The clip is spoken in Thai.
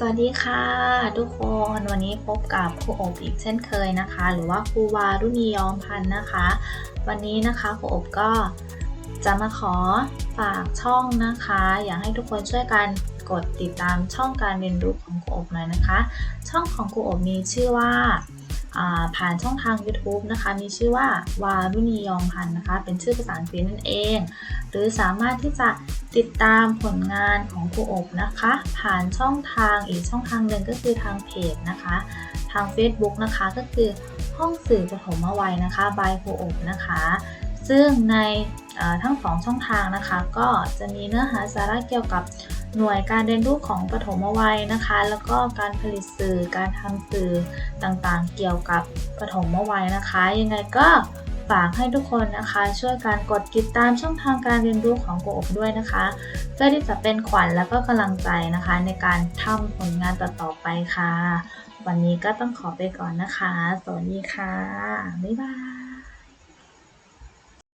สวัสดีค่ะ ทุกคนวันนี้พบกับครูอบอีกเช่นเคยนะคะ หรือว่าครูวารุณียอมพันธ์นะคะ วันนี้นะคะครูอบก็จะมาขอฝากช่องนะคะ อยากให้ทุกคนช่วยกันกดติดตามช่องการเรียนรู้ของครูอบหน่อยนะคะ ช่องของครูอบมีชื่อว่าอ่า ผ่านช่องทาง YouTube นะคะ มีชื่อว่าวารุณียอมพันธ์นะคะ เป็นชื่อภาษาอังกฤษนั่นเอง หรือสามารถที่จะติดตามผลงานของครูอบนะคะ ผ่านช่องทางอีกช่องทางหนึ่งก็คือทางเพจนะคะ ทาง Facebook นะคะก็คือห้องสื่อปฐมวัยนะคะบายครูอบนะคะ ซึ่งในทั้งสองช่องทางนะคะ ก็จะมีเนื้อหาสาระเกี่ยวกับ หน่วยการเรียนรู้ของปฐมวัยนะคะ แล้วก็การผลิตสื่อการทำสื่อต่างๆ เกี่ยวกับปฐมวัยนะคะ ยังไงก็ฝากให้ทุกคนนะคะ ช่วยการกดติดตามช่องทางการเรียนรู้ของโกอบด้วยนะคะ เพื่อที่จะเป็นขวัญแล้วก็กำลังใจนะคะ ในการทำผลงานต่อๆไปค่ะ วันนี้ก็ต้องขอไปก่อนนะคะ สวัสดีค่ะ บ๊ายบาย